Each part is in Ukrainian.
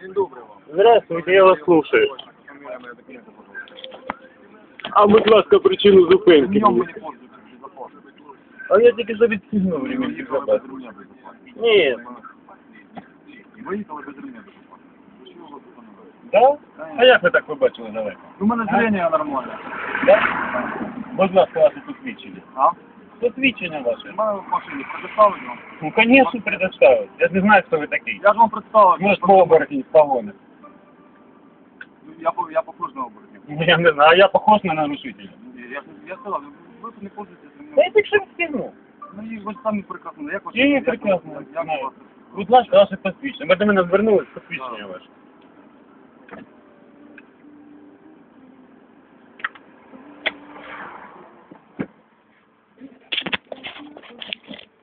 День добрий вам. Здравствуйте, я вас слушаю. Фамилия моя, документы, пожалуйста. А, будь ласка, причину зупинки. Днем мы не пользуемся безопасно. А я тільки що відстігнув ремінь Выехали без безпеки. руля безопасно. Ні. Выехали без руля безопасно. Що ви тут робите? Да? А як ви так побачили далеко? У мене зрення нормальне. Да? Будь ласка, ваше посвідчення. А? Посвідчення ваше. У мене в машині предоставлено. вам. Ну, конечно, предоставить. Я ж не знаю, хто ви такий. Я ж вам представив. Може, по оборотні з погони. Я, по- я похож на оборотня. Ну, Я не знаю, а я похож на нарушителя. Я, я сказав, ви тут не пользуєтесь Та я мною. так що відстігнув. Ну і ви ж самі прекрасно. Як вас? Я її як вас- прекрасно як знаю. вас- Будь ласка, ваше посвідчення. Ви до мене звернулись, посвідчення ваше.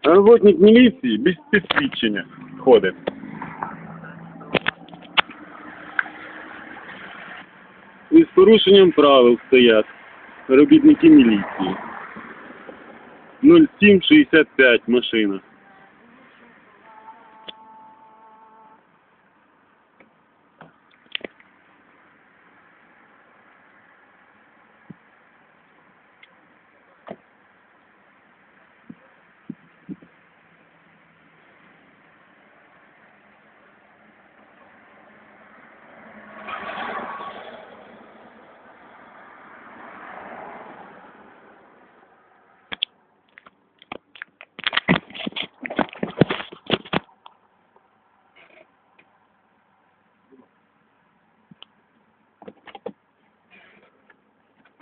Работник міліції без підсвідчення ходить. І з порушенням правил стоять робітники міліції. 0765 машина.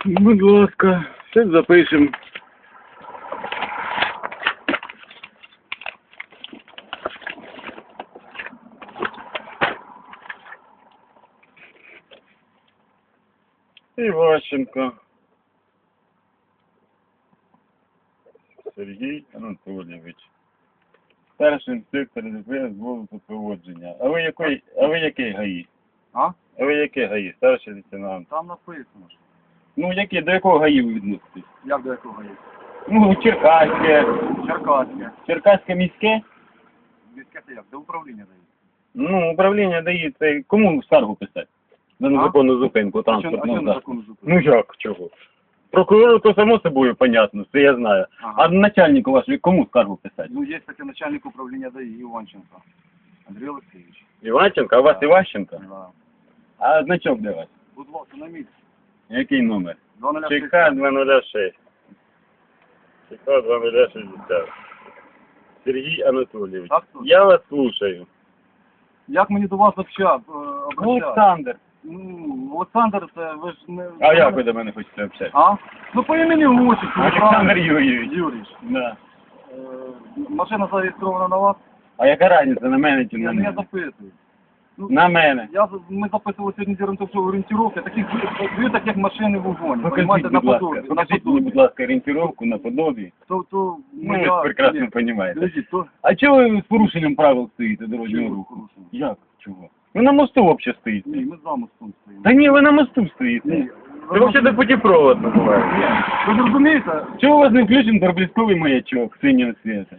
Будь ласка, все запишемо. Іващенко. Сергій Анатолійович. Старший інспектор ДПС з поводження. А ви який, а ви який ГАІ? А? А ви який ГАІ? Старший лейтенант. Там написано ж. Ну, які, до якого ГАІ ви відноситесь? Як до якого є? Ну, Черкаське, Черкаське. Черкаське міське. Міське це як? До управління дає. Ну, управління дає це кому скаргу писати? За незаконну зупинку що, а що? Ну як, чого? Прокурору то само собою понятно, це я знаю. Ага. А начальнику вашому кому скаргу писати? Ну, є таке начальник управління ДАІ Іванченко. Андрій Олексійович. Іванченко, а у вас Іващенко? Да. А значок де вас? Будь ласка, на місці. Який номер? 2060. ЧК 206. ЧК 2060. Сергій Анатолійович. Так. Я вас слушаю. Як мені до вас общав, е, обращатися? Олександр. Ну, Олександр, це ви ж не... А як ви до мене хочете общатися? А? Ну, по імені отчеству. Олександр Юрійович. Юрійович. Да. Е, машина зареєстрована на вас? А яка разниця на мене чи на Я, я мене? запитую. Ну, На мене. я, ми записували сьогодні діагностичну орієнтировки, таких дві таких машини в угоні. Покажіть, Понімаєте, будь ласка, покажіть мені, будь ласка, орієнтировку на подобі. То, то, Ну, ви ж прекрасно ні. розумієте. То... А чого ви з порушенням правил стоїте дорожнього Чого руху? порушення? Як? Чого? Ви на мосту взагалі стоїте. Ні, ми за мостом стоїмо. Та ні, ви на мосту стоїте. Ні. Це взагалі путепровод називається. Ні. Ви ж розумієте, Чого у вас не включений проблисковий маячок синього світу?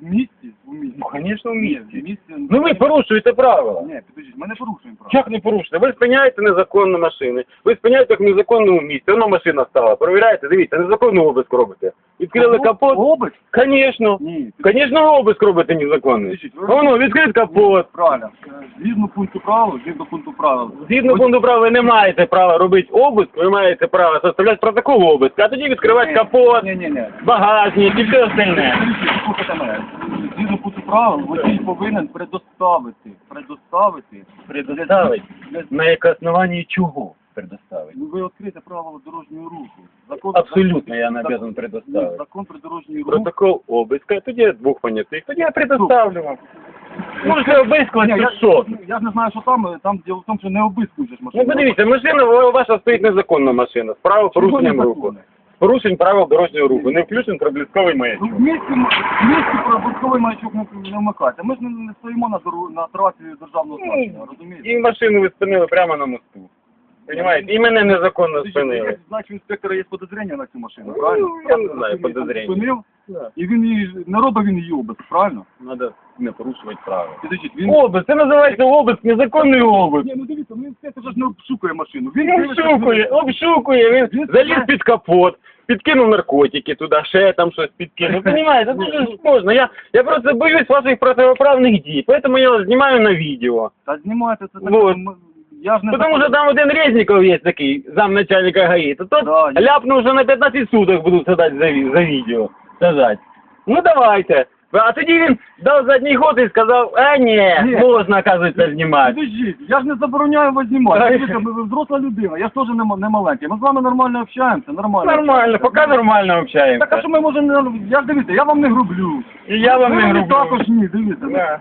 Місті, в місті. Ну, звісно, в місті. Ну ви порушуєте правила. Ні, підождіть, ми не порушуємо право. Як не порушуєте? Ви спиняєте незаконно машини. Ви спиняєте як в незаконному місці. Воно машина стала. Провіряєте, дивіться, незаконну обиск робите. Відкрили капот. Обиск? Звісно. Ні. Звісно, обиск робите незаконний. Ви- Воно, відкрив капот. Правильно. Е, Згідно пункту правил, згідно пункту правил. Згідно пункту права, ви не маєте права робити обиск, ви маєте право составляти протокол обиску, а тоді відкривати капот, Ні, ні, ні. багажник і все остальне. Слухайте мене. Згідно пункту правил, водій повинен предоставити, предоставити. Предоставить? На яке основанні чого предоставити? Ну, ви відкрите правила дорожнього руху. Закон, Абсолютно я не закон- обязан Ні, предоставити. Закон про дорожній рух. Протокол обиска, тоді я двох понятих, тоді я предоставлю вам. Можете обискувати, Ні, я, що? я ж не знаю, що там, е, там діло в тому, що не обискуєш Ну машину. подивіться, машина ва- ваша стоїть незаконна машина, з правил порушенням руху. З Порушень правил дорожнього руху, не включений проблисковий Ну, маячок. в місті, в місті про обов'язковий маячок не, не вмикати. Ми ж не, не стоїмо на, дору, на трасі державного значення, розумієте? І машину ви спинили прямо на мосту. Понимаете? І мене незаконно спинили. Значить, у інспектора є подозріння на цю машину, правильно? Ну, я не знаю, Він її там подозріння. Спинив, Да. і він її, не робив він її обиск, правильно? Надо не порушувати правила. Підождіть, він... Обиск, це називається обиск, незаконний обиск. Ні, ну дивіться, ну інспектор же ж не обшукує машину. Він дивиться, обшукує, обшукує, він заліз під капот, підкинув наркотики туди, ще там щось підкинув. Понимаєте, це ж можна. Я, я просто боюсь ваших протиправних дій, поэтому я вас знімаю на відео. Та знімайте це так. Вот. м- Я ж не Потому що там один Резніков є такий, замначальника ГАІ, то тот Да, я- ляпнув, що на 15 суток будуть садати за, ві- за відео. Сажать. Ну давайте. А тоді він дав задній ход і сказав, а ні, Ні. можна, оказується, знімати. Підождіть, я ж не забороняю вас знімати. Дивіться, ви ви взросла людина, я ж теж не, ма- не маленький. Ми з вами нормально общаємося, нормально. Нормально, поки нормально общаємося. Так а що ми можемо, не- я ж дивіться, я вам не грублю. І я вам Ви не мені грублю. також ні, дивіться. Да.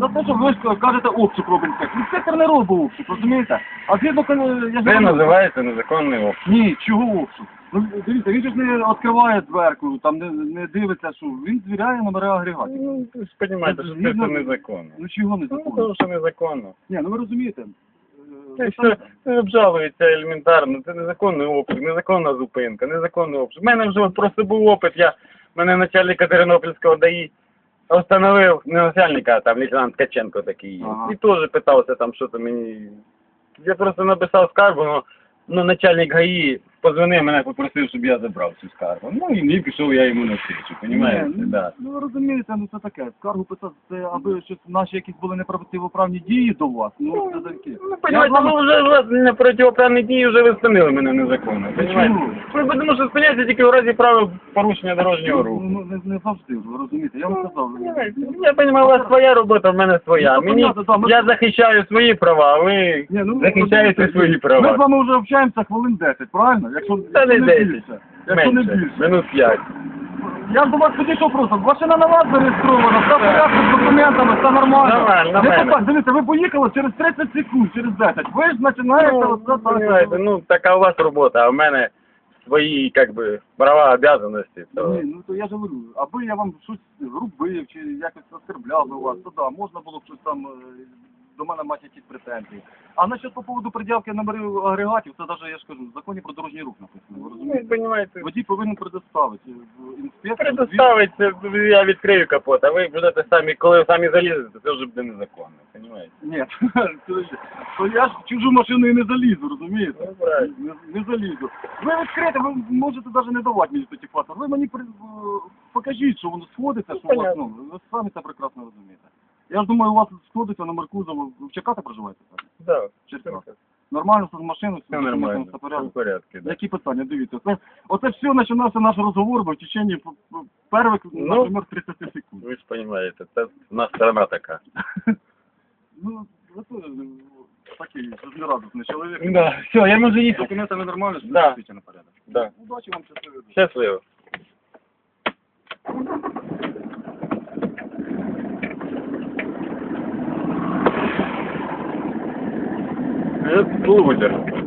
За те, що ви ж кажете обшук робить інспектор. Інспектор не робить обшук, розумієте? А згідно, я ж Це говорю, називається незаконний обшук. Ні, чого обшук? Ну, дивіться, він же ж не відкриває дверку, там не, не дивиться, що він звіряє номери агрегатів. Ну, ви ж розумієте, що це все незаконно. Ну чого не Ну, законно? тому що незаконно. Ні, ну ви розумієте. е, Це все це обжалується елементарно. Це незаконний обшук, незаконна зупинка, незаконний обшук. У мене вже от просто був опит. Я мене начальника Тернопільського ДАІ встановив, не начальника, а там лейтенант Ткаченко такий. є. Ага. І теж питався там, що то мені. Я просто написав скаргу, ну, ну начальник ГАІ позвонив мене, попросив, щоб я забрав цю скаргу. Ну і пішов я йому на встречу, розумієте? Ні, ну, Да. Ну ви розумієте, ну це таке. Скаргу писати, це аби щось наші якісь були неправоправні дії до вас. Ну це таке. Ну, Я понимаете, з вами- ну вже вас на протиправні дії вже ви мене незаконно. Понимаете? Чому? Ви тому що спиняється тільки в разі правил порушення дорожнього руху. Ну, не, не завжди, ви розумієте, я вам сказав. Понимаете? Я розумію, у вас своя робота, в мене своя. Ну, Мені, понятно, да, ми- я захищаю свої права, а ви Ні, ну, захищаєте розумієте, свої Ми з права. вами вже общаємося хвилин 10, правильно? Якщо, Та не якщо 10, більше. Якщо не менше, більше. минут 5. Я ж до вас підійшов просто. Машина на вас зареєстрована, все в порядку з документами, все нормально. Нормально, на мене. попа- Дивіться, ви поїхали через 30 секунд, через 10. Ви ж починаєте Ну, оце так. понимаете, ну, така у вас робота, а в мене свої, как би, права, обязанности. То... Ні, ну то я ж говорю, аби я вам щось грубив чи якось оскорбляв би вас, то да, можна було б щось там е, до мене мати якісь претензії. А насчет по поводу пред'явки номерів агрегатів, це навіть я ж кажу, в законі про дорожній рух написано, ви Ну, розумієте? Водій повинен предоставити е, інспектор. предоставиться, я відкрию капот, а ви будете самі, коли самі залізете, це вже буде незаконно, понимаете? Ні, то я- то я ж в чужу машину і не залізу, розумієте? Ну, правильно. Не, не залізу. Ви відкрите, ви можете навіть не давати мені фактор. Ви мені при- е, покажіть, що воно сходиться, що у вас, ну, ви самі це прекрасно розумієте. Я ж думаю, у вас сходиться номер кузова. Ви в Черкати проживаєте? так? Да, Черкати. Нормально, з машиною, все нормально, все в порядок. порядку, да. Які питання? Дивіться, це, оце все починався наш розговор, бо в течение перших, Ну. наприклад, 30 секунд. Ви ж розумієте, це у нас страна така. Ну, теж е, такий жизнерадісний чоловік. Да, все, я можу їхати. Документами нормально, що Да. на порядок. Да. Удачі вам щасливо. Щасливо. Голубутер.